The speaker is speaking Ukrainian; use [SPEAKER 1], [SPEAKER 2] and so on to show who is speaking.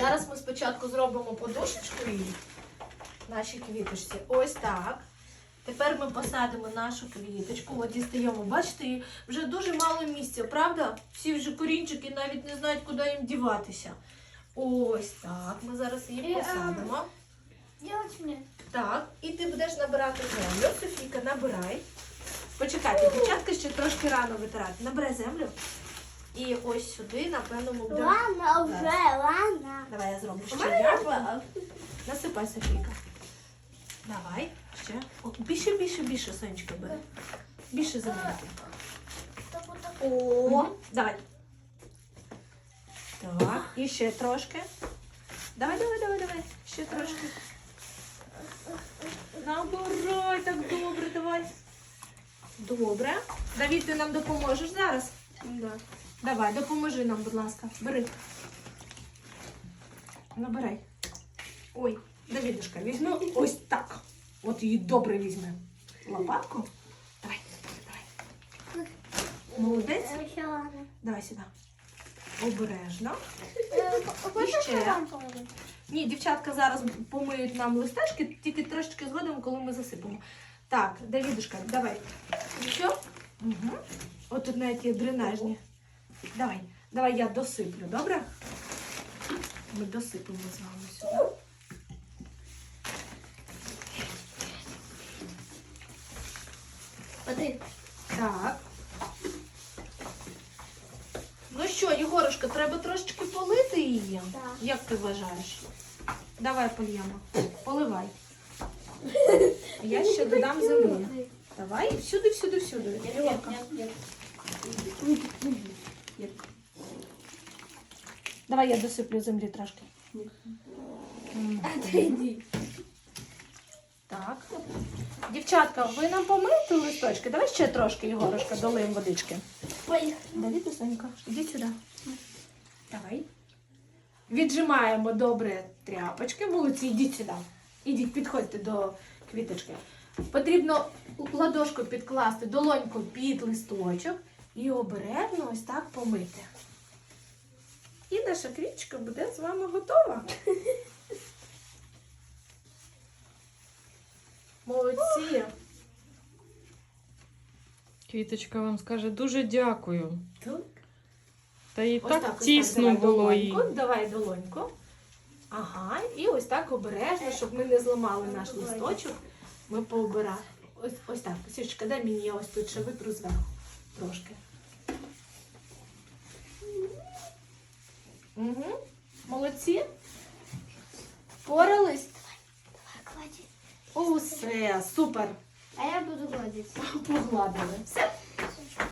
[SPEAKER 1] Зараз ми спочатку зробимо подушечку їй, нашій квіточці. Ось так. Тепер ми посадимо нашу квіточку. От дістаємо. Бачите, вже дуже мало місця, правда? Всі вже корінчики навіть не знають, куди їм діватися. Ось так. Ми зараз її посадимо.
[SPEAKER 2] Делать мне.
[SPEAKER 1] Так, і ти будеш набирати землю. Софійка, набирай. Почекайте, дівчатка ще трошки рано витирати. Набирай землю. І ось сюди, напевно, ми будемо.
[SPEAKER 2] Ладно, ладно.
[SPEAKER 1] Я ще Насипай, Софійка. Давай, ще. О, більше, більше, більше, сонечко бери. Більше
[SPEAKER 2] так.
[SPEAKER 1] О, давай. Так, і ще трошки. Давай, давай, давай, давай. Ще трошки. Набирай, так добре, давай. Добре. Давід, ти нам допоможеш зараз? Да. Давай, допоможи нам, будь ласка. Бери. Набирай. Ой, Давідушка, візьми ось так. От її добре візьме. Лопатку. Давай, давай. Молодець. Давай сюди. Обережно.
[SPEAKER 2] Э,
[SPEAKER 1] ще. Ні, дівчатка зараз помиють нам листочки, тільки трошечки згодом, коли ми засипемо. Так, Давідушка, давай. Все? Угу. От тут навіть є дренажні. Давай, давай я досиплю, добре? Ми досипемо з вами сюди.
[SPEAKER 2] Смотри.
[SPEAKER 1] Так. Ну що, Єгорушка, треба трошечки полити її?
[SPEAKER 2] Так.
[SPEAKER 1] Як ти вважаєш? Давай польємо. Поливай. Я ще додам землі. Давай, всюди, всюди, всюди.
[SPEAKER 2] Нет, нет.
[SPEAKER 1] Давай я досиплю землі трошки.
[SPEAKER 2] Отойди.
[SPEAKER 1] Так. Дівчатка, ви нам помийте листочки? Давай ще трошки, Єгорушка, долиємо водички.
[SPEAKER 2] Поехали.
[SPEAKER 1] Давід, Сонька, іди сюди. Давай. Віджимаємо добре тряпочки. Молодці, ідіть сюди. Ідіть, підходьте до квіточки. Потрібно ладошку підкласти, долоньку під листочок і обережно ось так помити. Наша квіточка буде з вами готова. Молодці.
[SPEAKER 3] Квіточка вам скаже дуже дякую.
[SPEAKER 1] Так.
[SPEAKER 3] Та і
[SPEAKER 1] Ось
[SPEAKER 3] так,
[SPEAKER 1] ось
[SPEAKER 3] тісно
[SPEAKER 1] давай
[SPEAKER 3] було їй.
[SPEAKER 1] Давай долоньку. Ага, і ось так обережно, щоб ми не зламали наш листочок. Ми пообирали. Ось, ось так. Сішечка, дай мені я ось тут ще витру зверху трошки. Угу. Молодці. Впорались?
[SPEAKER 2] Давай, клади.
[SPEAKER 1] Усе, супер.
[SPEAKER 2] А я буду гладить.
[SPEAKER 1] Погладили. Все.